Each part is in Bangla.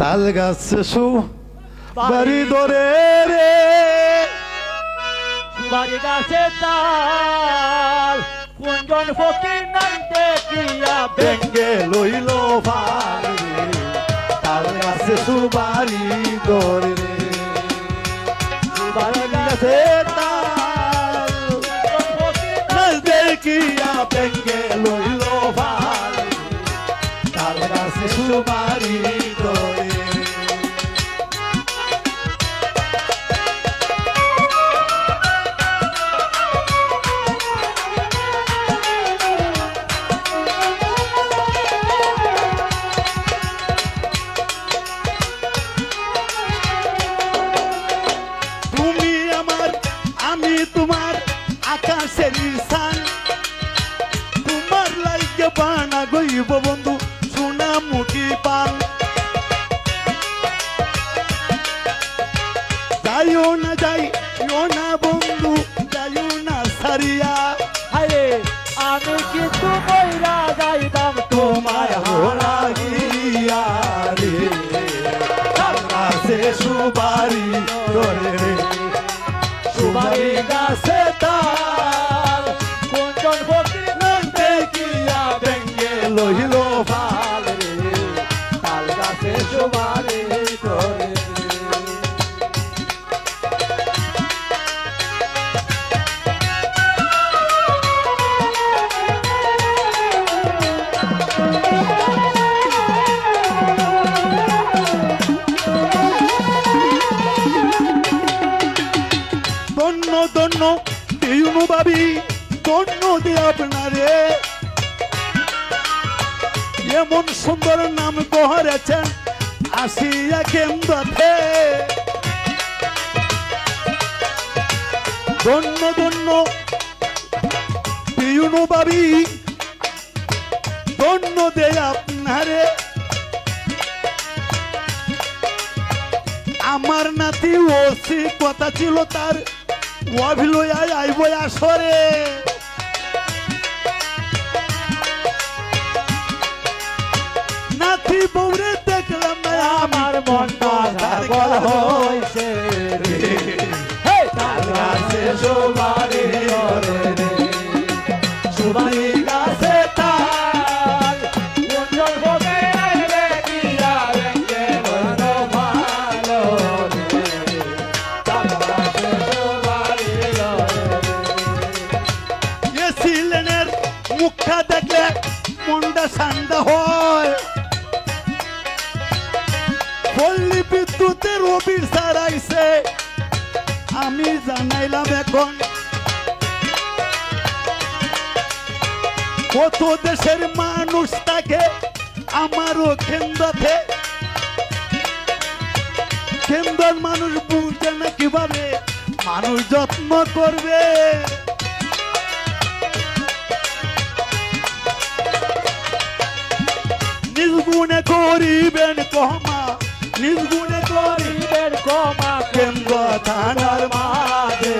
তাল গাছ সু বাড়ি ধরে রে। বাড়ি গাছে তাল কুঞ্জন ফকির নাম দেখিয়া বেঙ্গে লইল ভাই তাল গাছ সু বাড়ি ধরে রে। বাড়ি গাছে তাল ফকির লইল ভাই তাল গাছ সু বাড়ি আসিয়া কেন্দ্রে ধন্য ধন্য দিউনু ভাবি ধন্য দে আপনারে। আমার নাতি ওসি, কথা ছিল তার অভিলয়ায় আইব আসরে গাছে জানাইলাম এখন। কত দেশের মানুষ থাকে আমারও কেন্দ্রতে। কেন্দ্রের মানুষ বুঝে না কীভাবে মানুষ যত্ন করবে। নির্গুণে করিবেন কমা নির্গুণে করি করিবেন কমা কেন্দ্র থানার মাঝে।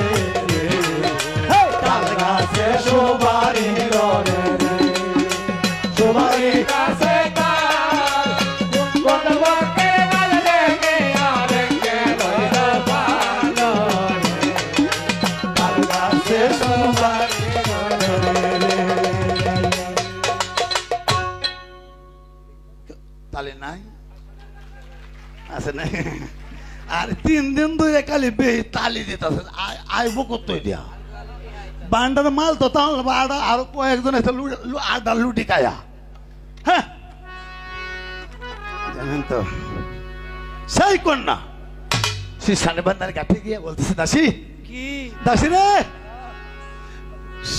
আছে নাই আর তিন দিন ধরে খালি বে তালি দিতেছে। আইব কত দিয়া? বান্ডার মাল তো তাহলে বাড়া আরও কয়েকজন লু- আড্ডা লুটি খায়া। হ্যাঁ? জানেন তো সেই কন্যা। সে সানে বান্দার কাছে গিয়ে বলতেছে দাসী কি? দাসী রে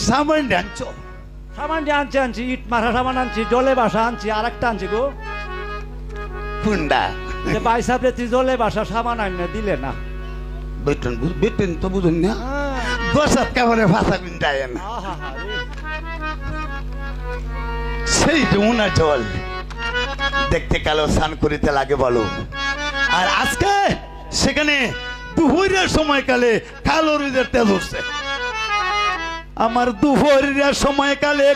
সামান ডাঞ্চো সামান যে আনছি আনছি ইট মাথা সামান আনছি জলে বাসা আনছি আর একটা আনছি গো। কুন্ডা যে রে তুই জলে বাসা সামান আন দিলে না। বেতন বেতন তো বুঝুন না। বসাত কাপড়ে ফাঁসা কুন্ডায় না? আহা রে। সেই যমুনা জল। দেখতে কালো স্নান করিতে লাগে বলো। আর আজকে সেখানে দুপুরের সময়কালে কালো রোদের তেল উঠছে। আমার দুপুরের সময় কালে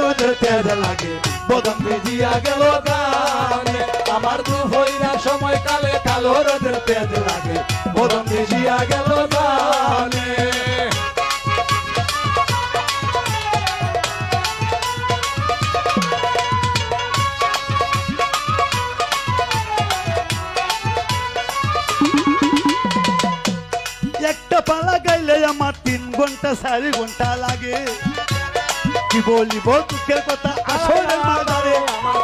রোদের তেজ লাগে। বদন ভেজিয়া গেল গানে আমার সময়কালে সময় কালে কালো রোদের তেজ লাগে। বদন ভেজিয়া গেল গানে ঘণ্টা চারি ঘণ্টা লাগে? কি বলিব দুঃখের কথা? আসলে মাদারে,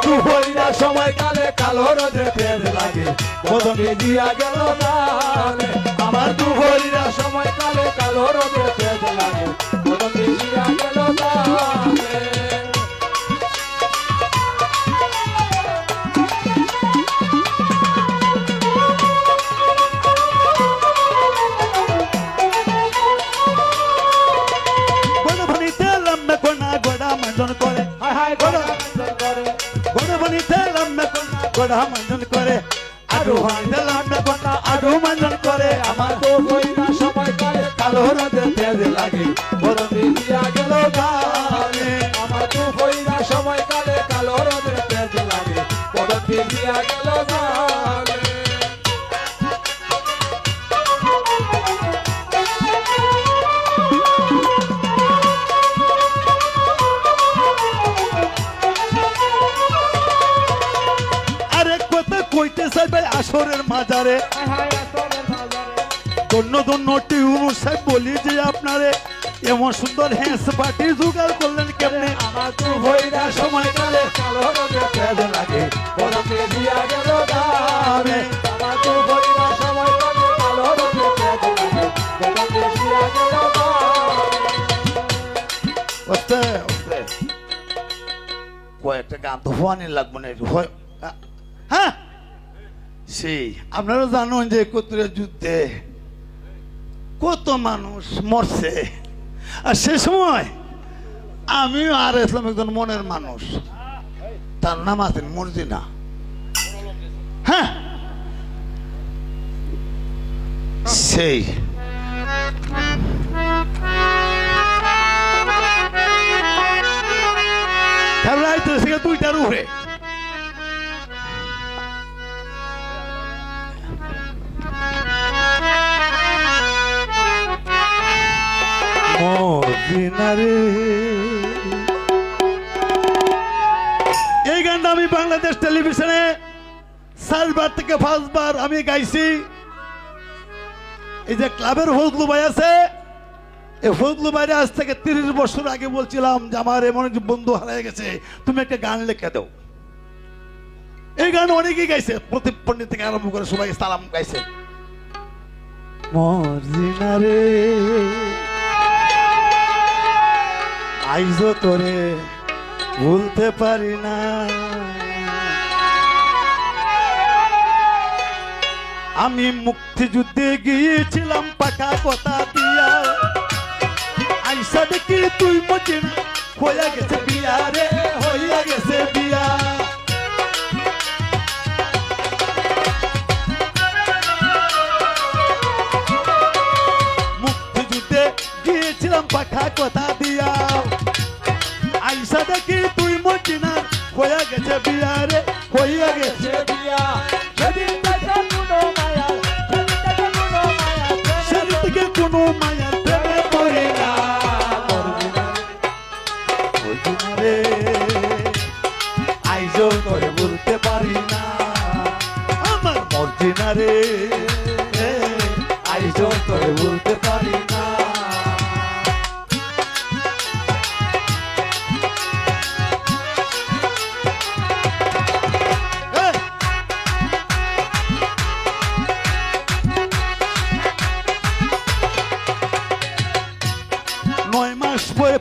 দু হইরা সময় কালে কালো রোদের তেজ লাগে। বদন দিয়া গেল আমার দু হইরা সময় কালে কালো রোদের তেজ লাগে। বদন গোড়া মঞ্জন করে, আরও ভানিতে লম্বে কোনা আরও মঞ্জন করে। আমার তো হইরা সময় করে কালো রাতে লাগে। কইতে চাইবে আসরের মাজারে। ধন্য ধন্য টিউনু সাহেব বলি যে আপনারে এমন সুন্দর হ্যাঁস পাটি জোগাড় করলেন কেমনে? আমার তো হইরা সময় কালে কালো রোদের তেজ লাগে। বদন দিয়া গেল গানে আমার তো হইরা সময় কালে কালো রোদের তেজ লাগে। বদন দিয়া গেল গানে ওস্তে ওস্তে। কয়েকটা গান তো হওয়ানি লাগবে না হ্যাঁ। সেই আপনারা জানুন যে একত্রে যুদ্ধে কত মানুষ মরছে। আর সে সময় আমিও আর ইসলাম একজন মনের মানুষ। তার নাম আছেন মর্জিনা। হ্যাঁ। সেই। দুইটার উপরে। এই গানটা আমি বাংলাদেশ টেলিভিশনে চারবার থেকে পাঁচবার আমি গাইছি। এই যে ক্লাবের ফজলু ভাই আছে, এই ফজলু ভাইরে আজ থেকে তিরিশ বছর আগে বলছিলাম যে আমার এমন একটি বন্ধু হারিয়ে গেছে, তুমি একটা গান লিখে দাও। এই গান অনেকেই গাইছে, প্রদীপ পণ্ডিত থেকে আরম্ভ করে সবাই সালাম গাইছে। মর্জিনারে আইজ তোরে ভুলতে পারি না। আমি মুক্তিযুদ্ধে গিয়েছিলাম পাকা কথা দিয়া। আইসা দেখি তুই মজিন হইয়া গেছে বিয়া রে, হইয়া গেছে বিয়া। বিয়া রে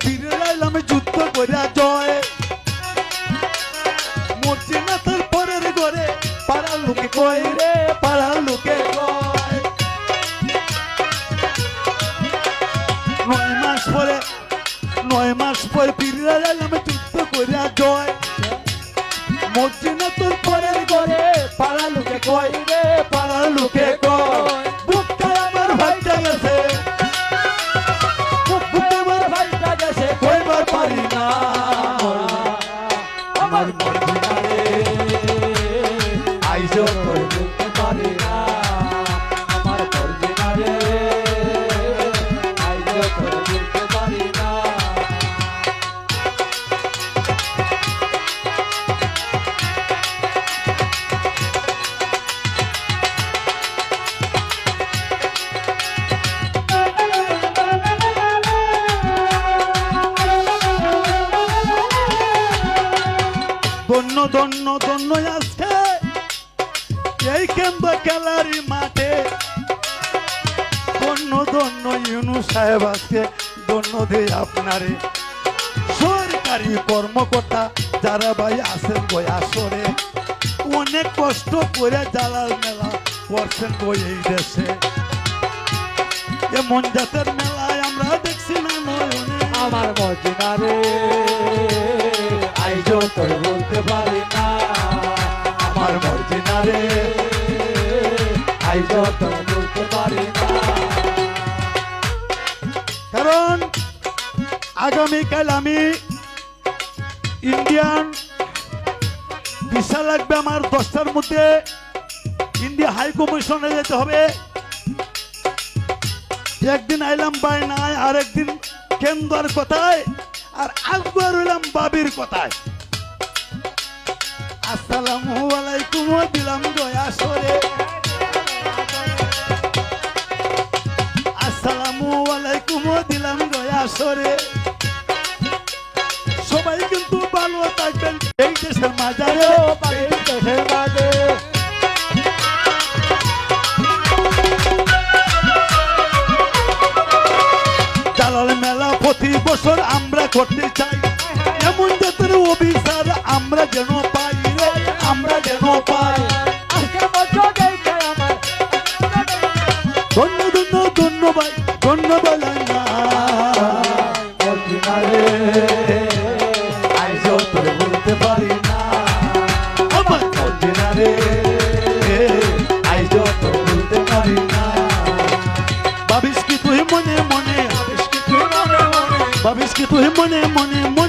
ফিরে এলাম যুদ্ধ করে জয়। পাড়ার লোকে কয় রে, পাড়ার লোকে কয়। নয় মাস পরে, নয় মাস পরে ফিরে এলাম যুদ্ধ করে জয়। মরছে তোর পরের ঘরে পাড়ার লোকে কয় রে, পাড়ার লোকে কয়। বুকটা আমার ভাইটা গেছে কেন্দ্র খেলারি মাঠে। ধন্য ধন্য ইউনু সাহেব আজকে ধন্য দেয় আপনারে। সরকারি কর্মকর্তা যারা ভাই আছেন বই আসরে। অনেক কষ্ট করে জালাল মেলা করছেন বই এই দেশে। এমন জাতের মেলায় আমরা দেখছি না নয়নে। আমার মর্জিনা রে আইজো তোর বলতে পারি না। আমার মর্জিনা কারণ আগামীকাল আমি ইন্ডিয়ান ভিসা লাগবে আমার দশটার মধ্যে। ইন্ডিয়া হাই যেতে হবে। একদিন আইলাম বাই নাই আর একদিন কেন্দ্রের কথায়, আর একবার হইলাম বাবির কথায়। আসসালামু আলাইকুম, দিলাম দয়া সরে। আসসালামু দিলাম দয়া সরে সবাই কিন্তু ভালো থাকবেন। এই দেশের মাজারে প্রতি বছর আমরা করতে চাই। এমন জাতের অভিসার আমরা যেন পাই রে, আমরা যেন পাই। ধন্যবাদ ধন্যবাদ না মর্জিনা রে আইজো তোর বলতে পারি না আমার